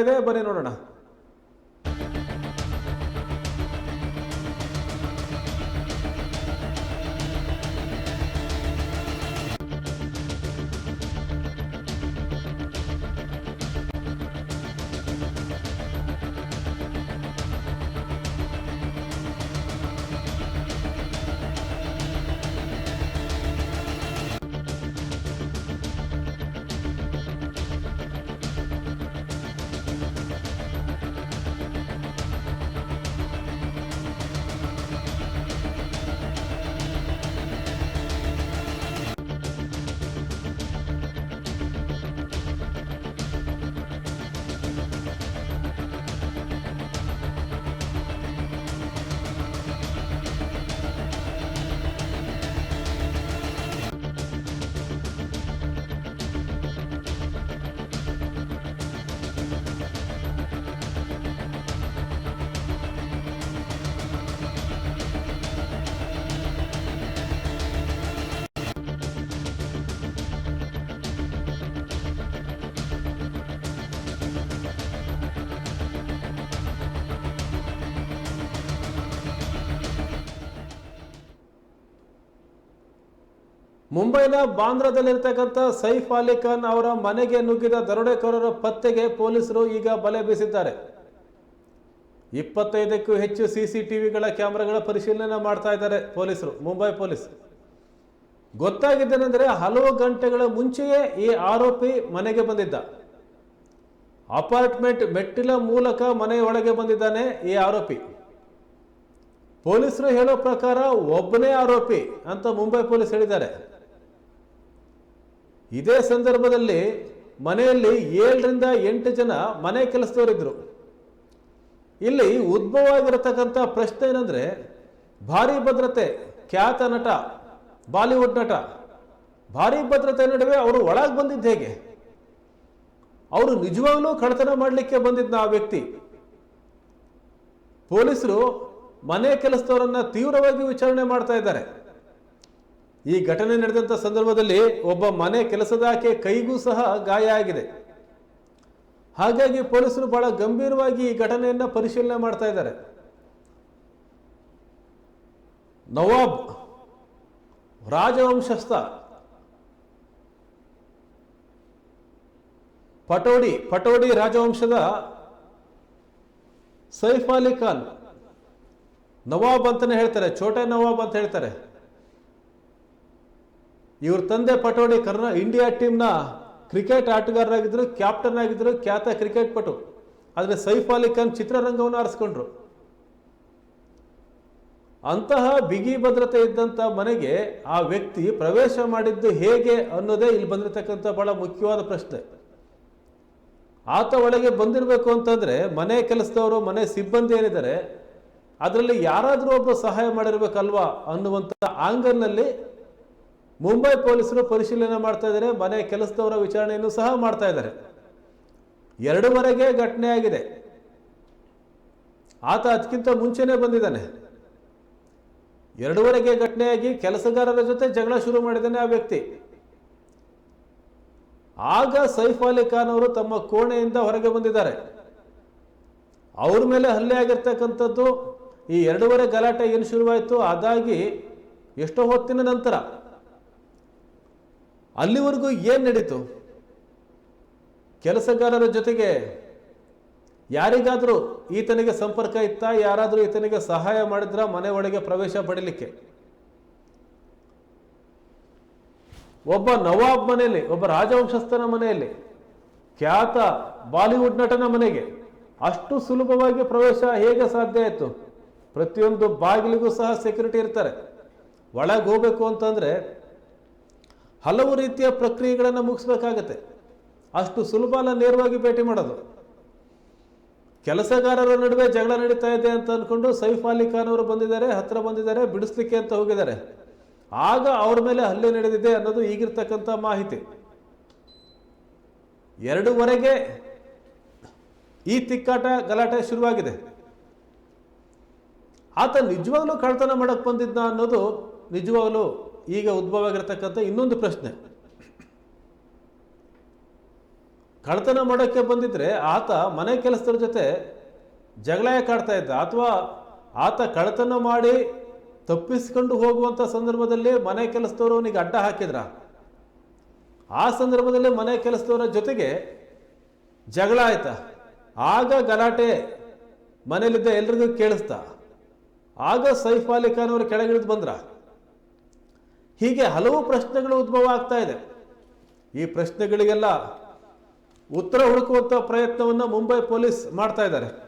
ಇದೆ ಬನ್ನಿ ನೋಡೋಣ. ಮುಂಬೈನ ಬಾಂದ್ರಾದಲ್ಲಿರ್ತಕ್ಕಂಥ ಸೈಫ್ ಅಲಿ ಖಾನ್ ಅವರ ಮನೆಗೆ ನುಗ್ಗಿದ ದರೋಡೆಕೋರರ ಪತ್ತೆಗೆ ಪೊಲೀಸರು ಈಗ ಬಲೆ ಬೀಸಿದ್ದಾರೆ. ಇಪ್ಪತ್ತೈದಕ್ಕೂ ಹೆಚ್ಚು ಸಿಸಿಟಿವಿಗಳ ಕ್ಯಾಮ್ರಾಗಳ ಪರಿಶೀಲನೆ ಮಾಡ್ತಾ ಇದ್ದಾರೆ ಪೊಲೀಸರು, ಮುಂಬೈ ಪೊಲೀಸ್. ಗೊತ್ತಾಗಿದ್ದೇನೆಂದರೆ ಹಲವು ಗಂಟೆಗಳ ಮುಂಚೆಯೇ ಈ ಆರೋಪಿ ಮನೆಗೆ ಬಂದಿದ್ದ. ಅಪಾರ್ಟ್ಮೆಂಟ್ ಮೆಟ್ಟಿಲ ಮೂಲಕ ಮನೆಯೊಳಗೆ ಬಂದಿದ್ದಾನೆ ಈ ಆರೋಪಿ. ಪೊಲೀಸರು ಹೇಳೋ ಪ್ರಕಾರ ಒಬ್ಬನೇ ಆರೋಪಿ ಅಂತ ಮುಂಬೈ ಪೊಲೀಸ್ ಹೇಳಿದ್ದಾರೆ. ಇದೇ ಸಂದರ್ಭದಲ್ಲಿ ಮನೆಯಲ್ಲಿ ಏಳರಿಂದ ಎಂಟು ಜನ ಮನೆ ಕೆಲಸದವರಿದ್ರು ಇಲ್ಲಿ ಉದ್ಭವ ಆಗಿರತಕ್ಕಂಥ ಪ್ರಶ್ನೆ ಏನಂದ್ರೆ, ಭಾರಿ ಭದ್ರತೆ, ಖ್ಯಾತ ನಟ, ಬಾಲಿವುಡ್ ನಟ, ಭಾರಿ ಭದ್ರತೆ ನಡುವೆ ಅವರು ಒಳಗೆ ಬಂದಿದ್ದು ಹೇಗೆ? ಅವರು ನಿಜವಾಗ್ಲೂ ಕಳ್ಳತನ ಮಾಡಲಿಕ್ಕೆ ಬಂದಿದ್ದ ಆ ವ್ಯಕ್ತಿ? ಪೊಲೀಸರು ಮನೆ ಕೆಲಸದವರನ್ನ ತೀವ್ರವಾಗಿ ವಿಚಾರಣೆ ಮಾಡ್ತಾ ಇದ್ದಾರೆ. ಈ ಘಟನೆ ನಡೆದಂತ ಸಂದರ್ಭದಲ್ಲಿ ಒಬ್ಬ ಮನೆ ಕೆಲಸದಾಕೆ ಕೈಗೂ ಸಹ ಗಾಯ ಆಗಿದೆ. ಹಾಗಾಗಿ ಪೊಲೀಸರು ಬಹಳ ಗಂಭೀರವಾಗಿ ಈ ಘಟನೆಯನ್ನ ಪರಿಶೀಲನೆ ಮಾಡ್ತಾ ಇದ್ದಾರೆ. ನವಾಬ್ ರಾಜವಂಶಸ್ಥ ಪಟೋಡಿ ಪಟೋಡಿ ರಾಜವಂಶದ ಸೈಫ್ ಅಲಿ ಖಾನ್ ನವಾಬ್ ಅಂತಲೇ ಹೇಳ್ತಾರೆ, ಛೋಟೆ ನವಾಬ್ ಅಂತ ಹೇಳ್ತಾರೆ. ಇವ್ರ ತಂದೆ ಪಟೋಡಿ ಕರ್ನಾ, ಇಂಡಿಯಾ ಟೀಮ್ನ ಕ್ರಿಕೆಟ್ ಆಟಗಾರರಾಗಿದ್ದರು ಕ್ಯಾಪ್ಟನ್ ಆಗಿದ್ದರು ಖ್ಯಾತ ಕ್ರಿಕೆಟ್ ಪಟು. ಆದರೆ ಸೈಫ್ ಅಲಿ ಖಾನ್ ಚಿತ್ರರಂಗವನ್ನು ಆರಿಸ್ಕೊಂಡ್ರು. ಅಂತಹ ಬಿಗಿ ಭದ್ರತೆ ಇದ್ದಂಥ ಮನೆಗೆ ಆ ವ್ಯಕ್ತಿ ಪ್ರವೇಶ ಮಾಡಿದ್ದು ಹೇಗೆ ಅನ್ನೋದೇ ಇಲ್ಲಿ ಬಂದಿರತಕ್ಕಂಥ ಬಹಳ ಮುಖ್ಯವಾದ ಪ್ರಶ್ನೆ. ಆತ ಒಳಗೆ ಬಂದಿರಬೇಕು ಅಂತಂದ್ರೆ ಮನೆ ಕೆಲಸದವರು, ಮನೆ ಸಿಬ್ಬಂದಿ ಏನಿದ್ದಾರೆ ಅದರಲ್ಲಿ ಯಾರಾದರೂ ಒಬ್ಬರು ಸಹಾಯ ಮಾಡಿರ್ಬೇಕಲ್ವಾ ಅನ್ನುವಂಥ ಆಂಗರ್ನಲ್ಲಿ ಮುಂಬೈ ಪೊಲೀಸರು ಪರಿಶೀಲನೆ ಮಾಡ್ತಾ ಇದ್ದಾರೆ, ಮನೆ ಕೆಲಸದವರ ವಿಚಾರಣೆಯನ್ನು ಸಹ ಮಾಡ್ತಾ ಇದ್ದಾರೆ. ಎರಡೂವರೆಗೆ ಘಟನೆ ಆಗಿದೆ. ಆತ ಅದಕ್ಕಿಂತ ಮುಂಚೆನೆ ಬಂದಿದ್ದಾನೆ. ಎರಡೂವರೆಗೆ ಘಟನೆಯಾಗಿ ಕೆಲಸಗಾರರ ಜೊತೆ ಜಗಳ ಶುರು ಮಾಡಿದ್ದಾನೆ ಆ ವ್ಯಕ್ತಿ. ಆಗ ಸೈಫ್ ಅಲಿ ಖಾನ್ ಅವರು ತಮ್ಮ ಕೋಣೆಯಿಂದ ಹೊರಗೆ ಬಂದಿದ್ದಾರೆ. ಅವ್ರ ಮೇಲೆ ಹಲ್ಲೆ ಆಗಿರ್ತಕ್ಕಂಥದ್ದು ಈ ಎರಡೂವರೆ ಗಲಾಟೆ ಏನು ಶುರುವಾಯಿತು? ಅದಾಗಿ ಎಷ್ಟೋ ಹೊತ್ತಿನ ನಂತರ ಅಲ್ಲಿವರೆಗೂ ಏನು ನಡೀತು? ಕೆಲಸಗಾರರ ಜೊತೆಗೆ ಯಾರಿಗಾದರೂ ಈತನಿಗೆ ಸಂಪರ್ಕ ಇತ್ತಾ? ಯಾರಾದರೂ ಈತನಿಗೆ ಸಹಾಯ ಮಾಡಿದ್ರ? ಮನೆ ಒಳಗೆ ಪ್ರವೇಶ ಪಡೀಲಿಕ್ಕೆ? ಒಬ್ಬ ನವಾಬ್ ಮನೆಯಲ್ಲಿ, ಒಬ್ಬ ರಾಜವಂಶಸ್ಥನ ಮನೆಯಲ್ಲಿ, ಖ್ಯಾತ ಬಾಲಿವುಡ್ ನಟನ ಮನೆಗೆ ಅಷ್ಟು ಸುಲಭವಾಗಿ ಪ್ರವೇಶ ಹೇಗೆ ಸಾಧ್ಯ ಆಯಿತು? ಪ್ರತಿಯೊಂದು ಬಾಗಿಲಿಗೂ ಸಹ ಸೆಕ್ಯೂರಿಟಿ ಇರ್ತಾರೆ. ಒಳಗೆ ಹೋಗಬೇಕು ಅಂತಂದರೆ ಹಲವು ರೀತಿಯ ಪ್ರಕ್ರಿಯೆಗಳನ್ನು ಮುಗಿಸ್ಬೇಕಾಗತ್ತೆ. ಅಷ್ಟು ಸುಲಭ ಅಲ್ಲ ನೇರವಾಗಿ ಭೇಟಿ ಮಾಡೋದು. ಕೆಲಸಗಾರರ ನಡುವೆ ಜಗಳ ನಡೀತಾ ಇದೆ ಅಂತ ಅಂದ್ಕೊಂಡು ಸೈಫ್ ಅಲಿ ಖಾನ್ ಅವರು ಬಂದಿದ್ದಾರೆ ಹತ್ತಿರ ಬಂದಿದ್ದಾರೆ, ಬಿಡಿಸ್ಲಿಕ್ಕೆ ಅಂತ ಹೋಗಿದ್ದಾರೆ. ಆಗ ಅವ್ರ ಮೇಲೆ ಹಲ್ಲೆ ನಡೆದಿದೆ ಅನ್ನೋದು ಈಗಿರ್ತಕ್ಕಂಥ ಮಾಹಿತಿ. ಎರಡೂವರೆಗೆ ಈ ತಿಕ್ಕಾಟ ಗಲಾಟೆ ಶುರುವಾಗಿದೆ. ಆತ ನಿಜವಾಗ್ಲೂ ಕಳ್ತನ ಮಾಡಕ್ಕೆ ಬಂದಿದ್ದ ಅನ್ನೋದು ನಿಜವಾಗ್ಲೂ ಈಗ ಉದ್ಭವ ಆಗಿರತಕ್ಕಂಥ ಇನ್ನೊಂದು ಪ್ರಶ್ನೆ. ಕಳ್ತನ ಮಾಡೋಕ್ಕೆ ಬಂದಿದ್ರೆ ಆತ ಮನೆ ಕೆಲಸದ ಜೊತೆ ಜಗಳ ಕಾಡ್ತಾ ಇದ್ದ ಅಥವಾ ಆತ ಕಳ್ತನ ಮಾಡಿ ತಪ್ಪಿಸ್ಕೊಂಡು ಹೋಗುವಂಥ ಸಂದರ್ಭದಲ್ಲಿ ಮನೆ ಕೆಲಸದವರು ಅವನಿಗೆ ಅಡ್ಡ ಹಾಕಿದ್ರ? ಆ ಸಂದರ್ಭದಲ್ಲಿ ಮನೆ ಕೆಲಸದವರ ಜೊತೆಗೆ ಜಗಳ ಆಯ್ತಾ? ಆಗ ಗಲಾಟೆ ಮನೇಲಿದ್ದ ಎಲ್ರಿಗೂ ಕೇಳಿಸ್ತಾ? ಆಗ ಸೈಫ್ ಅಲಿ ಖಾನ್ ಅವರು ಕೆಳಗಿಳಿದು ಬಂದ್ರ. ಹೀಗೆ ಹಲವು ಪ್ರಶ್ನೆಗಳು ಉದ್ಭವ ಆಗ್ತಾ ಇದೆ. ಈ ಪ್ರಶ್ನೆಗಳಿಗೆಲ್ಲ ಉತ್ತರ ಹುಡುಕುವಂಥ ಪ್ರಯತ್ನವನ್ನು ಮುಂಬೈ ಪೊಲೀಸ್ ಮಾಡ್ತಾ ಇದ್ದಾರೆ.